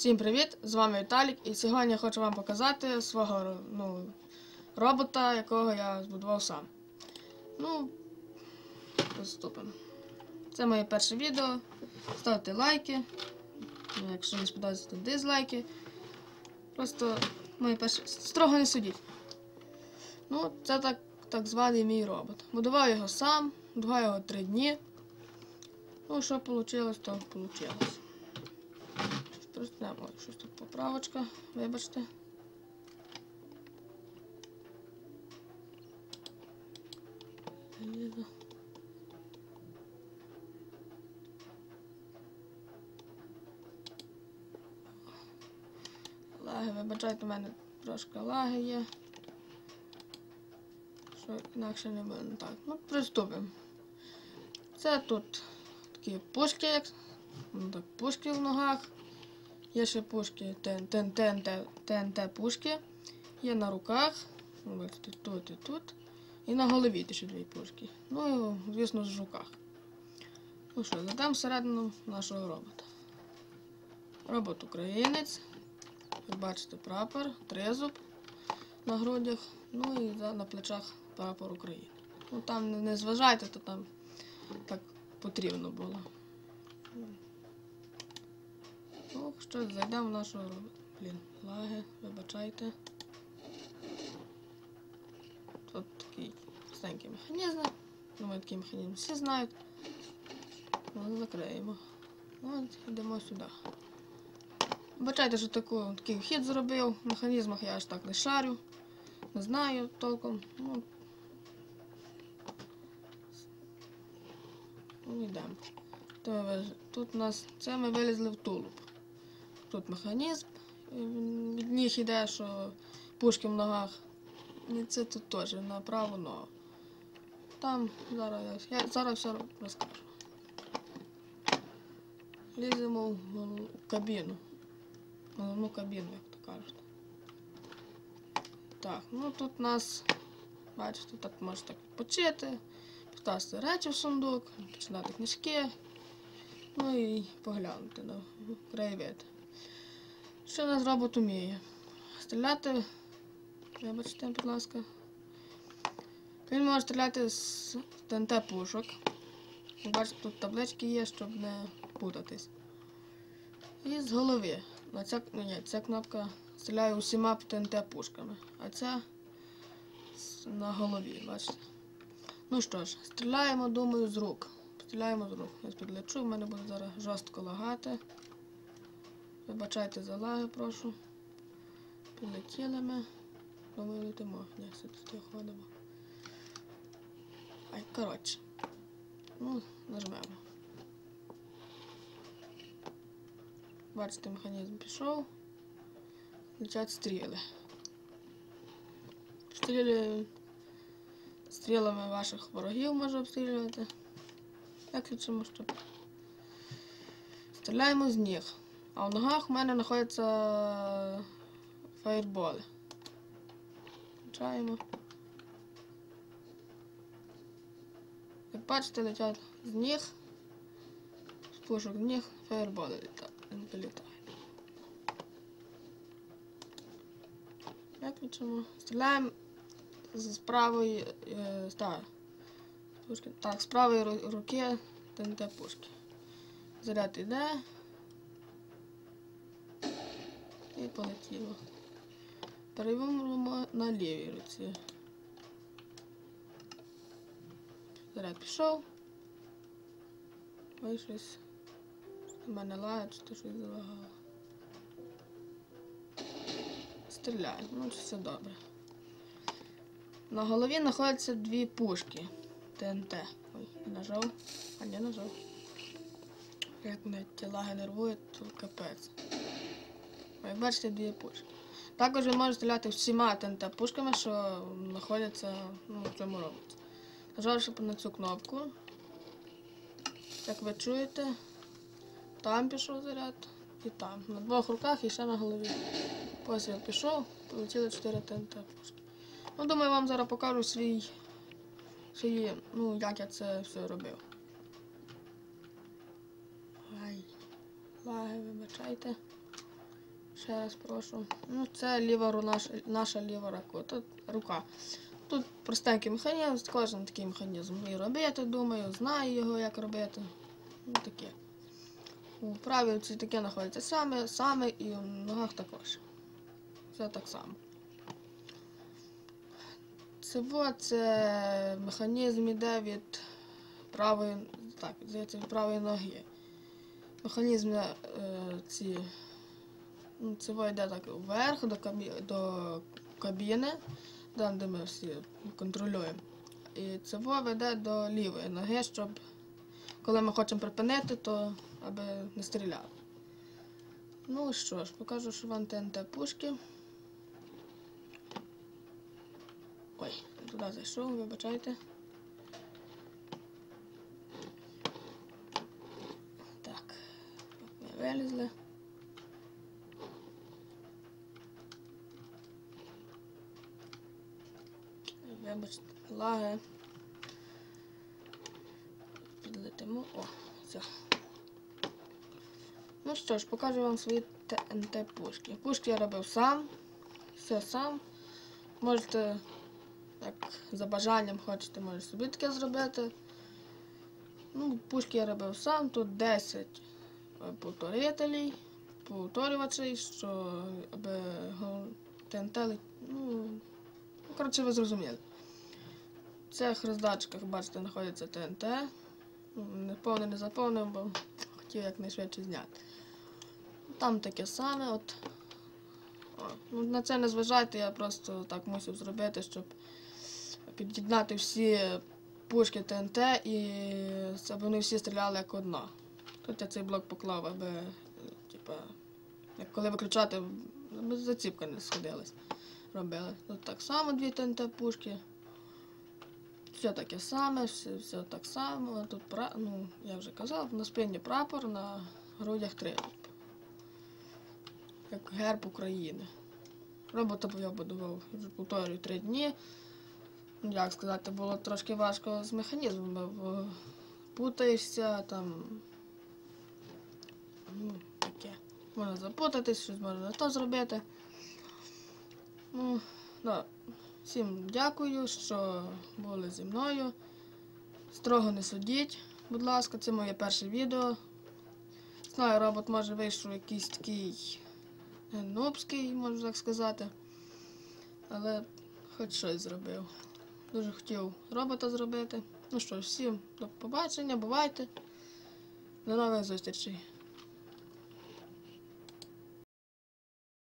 Всім привіт! З вами Віталік, і сьогодні я хочу вам показати свого ну, робота, якого я збудував сам. Ну, приступимо. Це моє перше відео. Ставте лайки. Якщо не сподобається, то дизлайки. Просто моє перше. Строго не судіть. Ну, це так, так званий мій робот. Будував його сам, будував його три дні. Ну, що вийшло, то вийшло. Не. Щось тут поправочка, вибачте. Лаги, вибачайте, у мене трошки лаги є. Що інакше не буде. Так, ну приступимо. Це тут такі пушки, ну, так, пушки в ногах. Є ще пушки ТНТ, ТНТ, ТНТ пушки. Є на руках. Бачите, тут і тут. І на голові ще дві пушки. Ну звісно, в руках. Ну що, зайдемо всередину нашого робота. Робот українець. Бачите, прапор, тризуб на грудях, ну і на плечах прапор України. Ну там не зважайте, то там так потрібно було. Ну, що, зайдемо в нашу. Блін, лаги, вибачайте. Тут такий простенький механізм. Думаю, такий механізм всі знають. Ну, закриємо. Ну, йдемо сюди. Бачайте, що таку, такий вхід зробив. В механізмах я аж так не шарю. Не знаю толком. Ну, ну йдемо. Тут у нас це ми вилізли в тулуб. Тут механізм. Від ніг іде, що пушки в ногах. І це тут теж на праву ногу. Там зараз я, зараз все розкажу. Ліземо в кабіну. Головну кабіну, як то кажуть. Так, ну тут нас, бачите, так можна так відпочити, поставити речі в сундук, починати книжки, ну і поглянути на краєвид. Що нас робот уміє? Стріляти, вибачте, будь ласка. Він може стріляти з ТНТ пушок. Бачите, тут таблички є, щоб не путатись. І з голови. На ця, ну, ні, ця кнопка стріляє усіма ТНТ пушками, а ця на голові, бачите. Ну що ж, стріляємо, думаю, з рук. Стріляємо з рук. Я підлечу, в мене буде зараз жорстко лагати. Вибачайте за лаги, прошу. Підлетіли ми. Думаю, летимо. Ні, все ходимо. Ай, коротше. Ну, нажмемо. Бачите, механізм пішов. Летять стріли. Стріли стрілами ваших ворогів може обстрілювати. Виключимо, щоб. Стріляємо з ніг. А в ногах в мене знаходяться фаєрболи. Включаємо. Як бачите, летять з ніг. З пушок з ніг фаєрболи літають. Виключимо. Стріляємо з правої. Е, так, пушки. Так, з правої ру- руки ТНТ пушки. Заряд іде. І полетіло. Переймемо на лівій руці. Заряд пішов. Ой, щось. У мене лає, чи то щось залагало. Стріляє, ну все добре. На голові знаходяться дві пушки. ТНТ. Ой, нажав. А не нажав. Як мене ті лаги нервують, то капець. Як бачите, дві пушки. Також ви можете стріляти всіма ТНТ пушками, що знаходяться ну, в цьому роботі. Нажавши на цю кнопку, як ви чуєте, там пішов заряд і там. На двох руках і ще на голові. Постріл пішов, полетіли 4 ТНТ пушки. Ну, думаю, вам зараз покажу свій, свій ну, як я це все робив. Ай, лаги, вибачайте. Ще раз прошу. Ну, це ліва наша, наша ліва рука. Тут простенький механізм, кожен такий механізм і робити, думаю, знаю його, як робити. Ну, таке. У правій ці таке знаходиться саме, саме і в ногах також. Все так само. Це вот, це механізм іде від правої, так, від правої ноги. Механізм е, ці, ну, во йде так вверх до, кабі, до кабіни, там, де ми всі контролюємо. І во веде до лівої ноги, щоб коли ми хочемо припинити, то аби не стріляв. Ну що ж, покажу, що вам ТНТ пушки. Ой, туди зайшов, вибачайте. Так, ми вилізли. Вибачте, лаги. Підлетимо. О, все. Ну що ж, покажу вам свої ТНТ пушки. Я робив сам. Все сам. Можете, як за бажанням хочете, можете собі таке зробити. Ну, пушки я робив сам. Тут 10 повторителей, повторювачей, що аби ТНТ, ну, коротше, ви зрозуміли. В цих роздатчиках, бачите, знаходиться ТНТ. Ну, Не повний, заповнив, бо хотів якнайшвидше зняти. Там таке саме, от. Ну, на це не зважайте, я просто так мусив зробити, щоб під'єднати всі пушки ТНТ і щоб вони всі стріляли як одна. Тут я цей блок поклав, аби, е, типа, як коли виключати, аби заціпка не сходилась. Робили. Тут так само дві ТНТ пушки. Все таке саме, все, все так само. Тут пра... ну, я вже казав, на спині прапор, на грудях трилип. Як герб України. Робота я будував вже повторюю три дні. Ну, Як сказати, було трошки важко з механізмами, бо путаєшся там. Ну, таке. Можна запутатись, щось можна не то зробити. Ну, да. Всім дякую, що були зі мною. Строго не судіть, будь ласка, це моє перше відео. Знаю, робот може вийшов якийсь такий е, нубський, можна так сказати. Але хоч щось зробив. Дуже хотів робота зробити. Ну що всім до побачення, бувайте. До нових зустрічей.